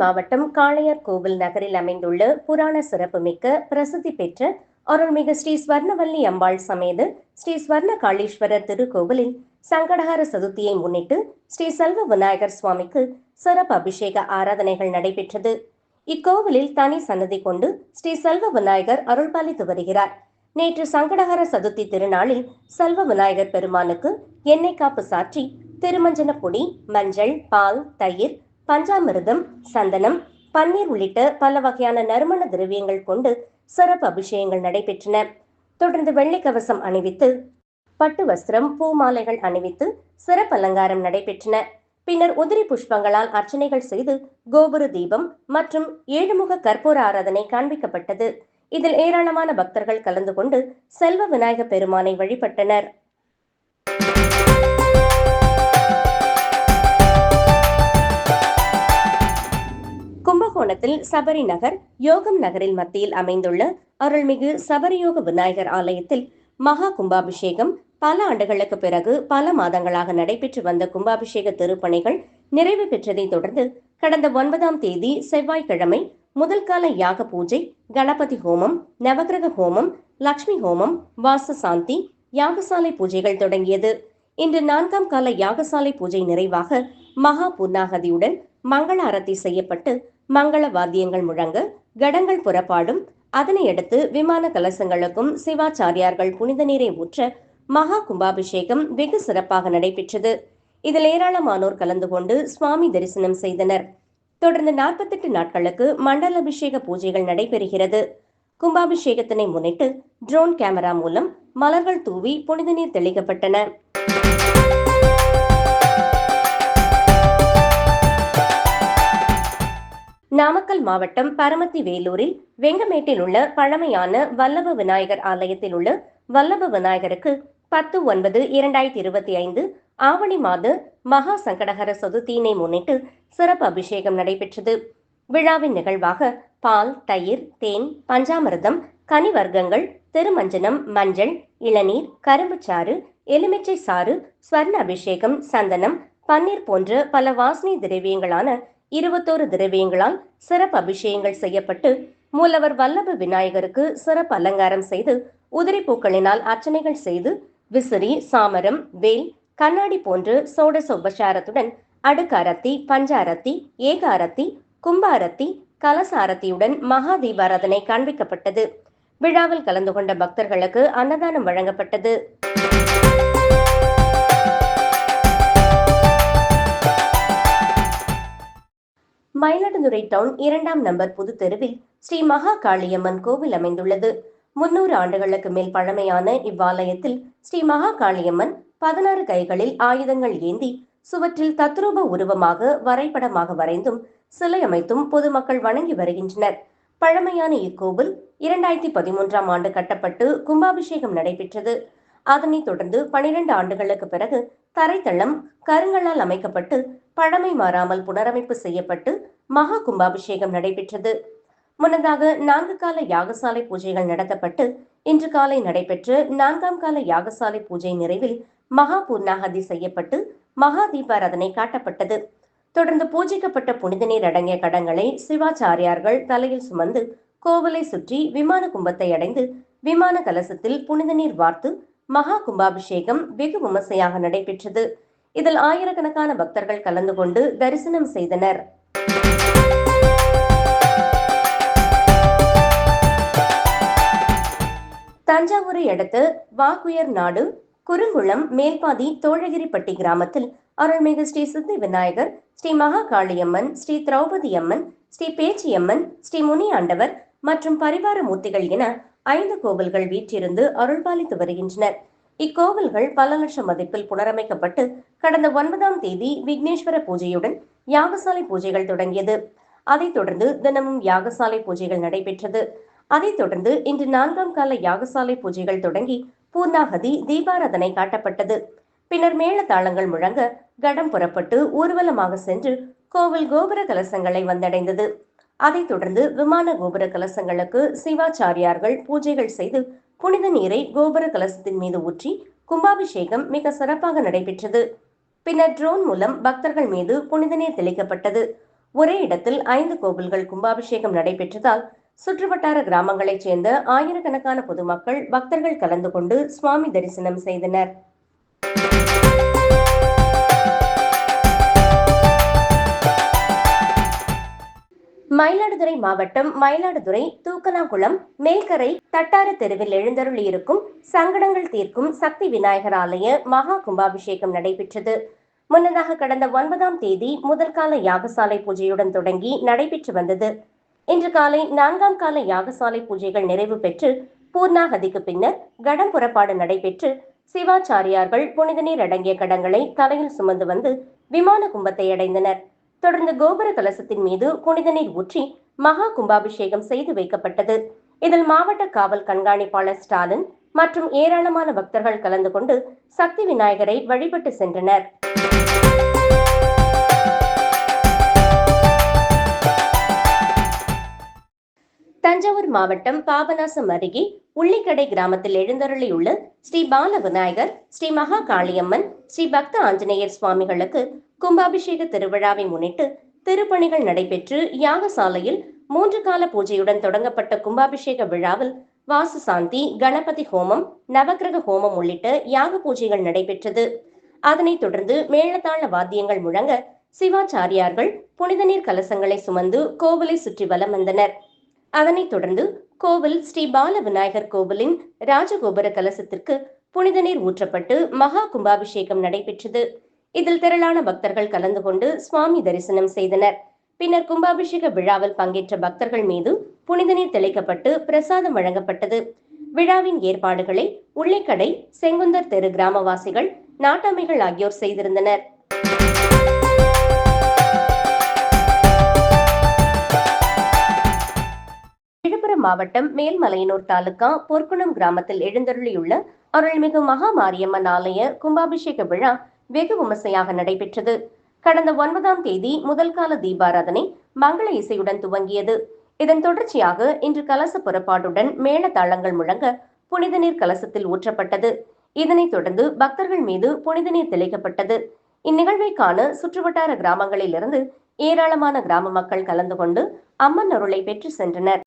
மாவட்டம் காளையார் கோவில் நகரில் அமைந்துள்ள புராண சிறப்புமிக்க பிரசித்தி பெற்ற அருள்மிகு ஸ்ரீ ஸ்வர்ணவல்லி அம்பாள் சமேத ஸ்ரீ ஸ்வர்ண காளீஸ்வரர் திருக்கோவிலில் சங்கடஹர சதுர்த்தியை முன்னிட்டு ஸ்ரீ செல்வ விநாயகர் சுவாமிக்கு சிறப்பு அபிஷேக ஆராதனைகள் நடைபெற்றது. இக்கோவிலில் தனி சன்னதி கொண்டு ஸ்ரீ செல்வ விநாயகர் அருள்பாலித்து வருகிறார். நேற்று சங்கடஹர சதுர்த்தி திருநாளில் செல்வ விநாயகர் பெருமானுக்கு எண்ணெய் காப்பு சாற்றி திருமஞ்சன பொடி மஞ்சள் பால் தயிர் பஞ்சாமிரதம் சந்தனம் பன்னீர் உள்ளிட்ட பல வகையான நறுமண திரவியங்கள் கொண்டு சிறப்பு அபிஷேகங்கள் நடைபெற்றன. தொடர்ந்து வெள்ளி கவசம் அணிவித்து பட்டு வஸ்திரம் பூ மாலைகள் அணிவித்து சிறப்பு அலங்காரம் நடைபெற்றன. பின்னர் உதிரி புஷ்பங்களால் அர்ச்சனைகள் செய்து கோபுர தீபம் மற்றும் ஏழுமுக கற்பூர ஆராதனை காண்பிக்கப்பட்டது. இதில் ஏராளமான பக்தர்கள் கலந்து கொண்டு செல்வ விநாயக பெருமானை வழிபட்டனர். கும்பகோணத்தில் சபரி நகர் யோகம் நகரில் மத்தியில் அமைந்துள்ள அருள்மிகு சபரியோக விநாயகர் ஆலயத்தில் மகா கும்பாபிஷேகம். பல ஆண்டுகளுக்கு பிறகு பல மாதங்களாக நடைபெற்று வந்த கும்பாபிஷேக திருப்பணிகள் நிறைவு பெற்றதைத் தொடர்ந்து கடந்த ஒன்பதாம் தேதி செவ்வாய்க்கிழமை முதல் கால யாக பூஜை கணபதி ஹோமம் நவகிரக ஹோமம் லக்ஷ்மி ஹோமம் வாச சாந்தி யாகசாலை பூஜைகள் தொடங்கியது. இன்று நான்காம் கால யாகசாலை பூஜை நிறைவாக மகா பூர்ணாகதியுடன் மங்கள அரத்தி செய்யப்பட்டு மங்கள வாத்தியங்கள் முழங்க கடங்கள் புறப்பாடும். அதனையடுத்து விமான கலசங்களுக்கும் சிவாச்சாரியார்கள் புனித நீரை ஊற்ற மகா கும்பாபிஷேகம் வெகு சிறப்பாக நடைபெற்றது. இதில் ஏராளமானோர் கலந்து கொண்டு சுவாமி தரிசனம் செய்தனர். தொடர்ந்து நாற்பத்தெட்டு நாட்களுக்கு மண்டல அபிஷேக பூஜைகள் நடைபெறுகிறது. கும்பாபிஷேகத்தினை முன்னிட்டு ட்ரோன் கேமரா மூலம் மலர்கள் தூவி புனித நீர் தெளிக்கப்பட்டன. நாமக்கல் மாவட்டம் பரமத்தி வேலூரில் வெங்கமேட்டில் உள்ள பழமையான வல்லப விநாயகர் ஆலயத்தில் உள்ள வல்லப விநாயகருக்கு பத்து ஒன்பது இரண்டாயிரத்தி இருபத்தி ஐந்து ஆவணி மாத மகா சங்கடகர சதுர்த்தியினை முன்னிட்டு சிறப்பு அபிஷேகம் நடைபெற்றது. விழாவின் நிகழ்வாக பால் தயிர் தேன் பஞ்சாமிர்தம் கனி வர்க்கங்கள் திருமஞ்சனம் மஞ்சள் இளநீர் கரும்புச்சாறு எலுமிச்சை சாறு ஸ்வர்ண அபிஷேகம் சந்தனம் பன்னீர் போன்ற பல வாசனை திரவியங்களான இருபத்தோரு திரவியங்களால் சிறப்பு அபிஷேகங்கள் செய்யப்பட்டு மூலவர் வல்லப விநாயகருக்கு சிறப்பு அலங்காரம் செய்து உதிரி பூக்களினால் அர்ச்சனைகள் செய்து விசிறி சாமரம் வேல் கண்ணாடி போன்று சோடச உபசாரத்துடன் அடுக்காரத்தி பஞ்சாரத்தி ஏகாரத்தி கும்பாரத்தி கலசாரத்தியுடன் மகா தீபாராதனை காண்பிக்கப்பட்டது. விழாவில் கலந்து கொண்ட பக்தர்களுக்கு அன்னதானம் வழங்கப்பட்டது. மயிலாடுதுறை டவுன் இரண்டாம் நம்பர் புது தெருவில் ஸ்ரீ மகா காளியம்மன் கோவில் அமைந்துள்ளது. முன்னூறு ஆண்டுகளுக்கு மேல் பழமையான இவ்வாலயத்தில் ஸ்ரீ மகா காளியம்மன் பதினாறு கைகளில் ஆயுதங்கள் ஏந்தி சுவற்றில் தத்ரூப உருவமாக வரைபடமாக வரைந்தும் சிலை அமைத்தும் பொதுமக்கள் வணங்கி வருகின்றனர். பழமையான இக்கோவில் இரண்டாயிரத்தி பதிமூன்றாம் ஆண்டு கட்டப்பட்டு கும்பாபிஷேகம் நடைபெற்றது. அதனைத் தொடர்ந்து பனிரெண்டு ஆண்டுகளுக்கு பிறகு தரைத்தளம் கருங்கல்லால் அமைக்கப்பட்டு பழமை மாறாமல் புனரமைப்பு செய்யப்பட்டு மகா கும்பாபிஷேகம் நடைபெற்றது. முன்னதாக நான்கு கால யாகசாலை பூஜைகள் நடத்தப்பட்டு இன்று காலை நடைபெற்ற நான்காம் கால யாகசாலை பூஜை நிறைவில் மகா பூர்ணாகதி செய்யப்பட்டு மகா தீபாராதனை காட்டப்பட்டது. தொடர்ந்து பூஜிக்கப்பட்ட புனித நீர் அடங்கிய கடங்களை சிவாச்சாரியார்கள் தலையில் சுமந்து கோவிலை சுற்றி விமான கும்பத்தை அடைந்து விமான கலசத்தில் புனித நீர் வார்த்து மகா கும்பாபிஷேகம் வெகு விமர்சையாக நடைபெற்றது. இதில் ஆயிரக்கணக்கான பக்தர்கள் கலந்து கொண்டு தரிசனம் செய்தனர். தஞ்சாவூரை அடுத்து வாக்குயர் நாடு குறுங்குளம் மேல்பாதி தோழகிரிப்பட்டி கிராமத்தில் அருள்மிகு ஸ்ரீ சித்தி விநாயகர் ஸ்ரீ மகா காளியம்மன் ஸ்ரீ திரௌபதி அம்மன் ஸ்ரீ பேச்சியம்மன் ஸ்ரீ முனி ஆண்டவர் மற்றும் பரிவார மூர்த்திகள் என ஐந்து கோவில்கள் வீற்றிருந்து அருள்பாலித்து வருகின்றனர். இக்கோவில்கள் பல லட்சம் மதிப்பில் புனரமைக்கப்பட்டு கடந்த ஒன்பதாம் தேதி விக்னேஸ்வர பூஜையுடன் யாகசாலை பூஜைகள் தொடங்கியது. அதைத் தொடர்ந்து தினமும் யாகசாலை பூஜைகள் நடைபெற்றது. அதைத் தொடர்ந்து இன்று நான்காம் கால யாகசாலை பூஜைகள் தொடங்கி பூர்ணாகதி தீபாராதனை காட்டப்பட்டது. பின்னர் மேளதாளங்கள் முழங்க கடம் புறப்பட்டு ஊர்வலமாக சென்று கோவில் கோபுர கலசங்களை வந்தடைந்தது. அதைத் தொடர்ந்து விமான கோபுர கலசங்களுக்கு சிவாச்சாரியார்கள் பூஜைகள் செய்து புனித நீரை கோபுர கலசத்தின் மீது ஊற்றி கும்பாபிஷேகம் மிக சிறப்பாக நடைபெற்றது. பின்னர் ட்ரோன் மூலம் பக்தர்கள் மீது புனித நீர் தெளிக்கப்பட்டது. ஒரே இடத்தில் ஐந்து கோவில்கள் கும்பாபிஷேகம் நடைபெற்றதால் சுற்றுவட்டார கிராமங்களைச் சேர்ந்த ஆயிரக்கணக்கான பொதுமக்கள் பக்தர்கள் கலந்து கொண்டு சுவாமி தரிசனம் செய்தனர். மயிலாடுதுறை மாவட்டம் மயிலாடுதுறை தூக்கனாகுளம் மேல்கரை தட்டார தெருவில் எழுந்தருளியிருக்கும் சங்கடங்கள் தீர்க்கும் சக்தி விநாயகர் ஆலய மகா கும்பாபிஷேகம் நடைபெற்றது. முன்னதாக கடந்த ஒன்பதாம் தேதி முதற்கால யாகசாலை பூஜையுடன் தொடங்கி நடைபெற்று வந்தது. இன்று காலை நான்காம் கால யாகசாலை பூஜைகள் நிறைவு பெற்று பூர்ணாகதிக்கு பின்னர் கடம் புறப்பாடு நடைபெற்று சிவாச்சாரியார்கள் புனித நீர் அடங்கிய கடங்களை தலையில் சுமந்து வந்து விமான கும்பத்தை அடைந்தனர். தொடர்ந்து கோபுர கலசத்தின் மீது புனித நீர் ஊற்றி மகா கும்பாபிஷேகம் செய்து வைக்கப்பட்டது. இதில் மாவட்ட காவல் கண்காணிப்பாளர் ஸ்டாலின் மற்றும் ஏராளமான பக்தர்கள் கலந்து கொண்டு சக்தி விநாயகரை வழிபட்டு சென்றனர். தஞ்சாவூர் மாவட்டம் பாபநாசம் அருகே உள்ளிக்கடை கிராமத்தில் எழுந்தருளியுள்ள ஸ்ரீ பால விநாயகர் ஸ்ரீ மகா காளியம்மன் ஸ்ரீ பக்த ஆஞ்சநேயர் சுவாமிகளுக்கு கும்பாபிஷேக திருவிழாவை முன்னிட்டு திருப்பணிகள் நடைபெற்று யாகசாலையில் மூன்று கால பூஜையுடன் தொடங்கப்பட்ட கும்பாபிஷேக விழாவில் வாசு சாந்தி கணபதி ஹோமம் நவக்கிரக ஹோமம் உள்ளிட்ட யாக பூஜைகள் நடைபெற்றது. அதனைத் தொடர்ந்து மேளதாள வாத்தியங்கள் முழங்க சிவாச்சாரியார்கள் புனித நீர் கலசங்களை சுமந்து கோவிலை சுற்றி வலம் வந்தனர். அதனைத் தொடர்ந்து கோவில் ஸ்ரீ பால விநாயகர் கோவிலின் ராஜகோபுர கலசத்திற்கு புனித நீர் ஊற்றப்பட்டு மகா கும்பாபிஷேகம் நடைபெற்றது. இதில் திரளான பக்தர்கள் கலந்து கொண்டு சுவாமி தரிசனம் செய்தனர். பின்னர் கும்பாபிஷேக விழாவில் பங்கேற்ற பக்தர்கள் மீது புனித நீர் தெளிக்கப்பட்டு பிரசாதம் வழங்கப்பட்டது. விழாவின் ஏற்பாடுகளை உள்ளிக்கடை செங்குந்தர் தெரு கிராமவாசிகள் நாட்டாமைகள் ஆகியோர் செய்திருந்தனர். விழுப்புரம் மாவட்டம் மேல்மலையனூர் தாலுகா பொற்குணம் கிராமத்தில் எழுந்தருளியுள்ள அருள்மிகு மகா மாரியம்மன் ஆலய கும்பாபிஷேக விழா வெகு விமர்சையாக நடைபெற்றது. கடந்த ஒன்பதாம் தேதி முதல் கால தீபாராதனை மங்கள இசையுடன் துவங்கியது. இதன் தொடர்ச்சியாக இன்று கலச புறப்பாடுடன் மேள தாளங்கள் முழங்க புனித நீர் கலசத்தில் ஊற்றப்பட்டது. இதனைத் தொடர்ந்து பக்தர்கள் மீது புனித நீர் தெளிக்கப்பட்டது. இந்நிகழ்வை காண சுற்றுவட்டார கிராமங்களிலிருந்து ஏராளமான கிராம மக்கள் கலந்து கொண்டு அம்மன் அருளை பெற்று சென்றனர்.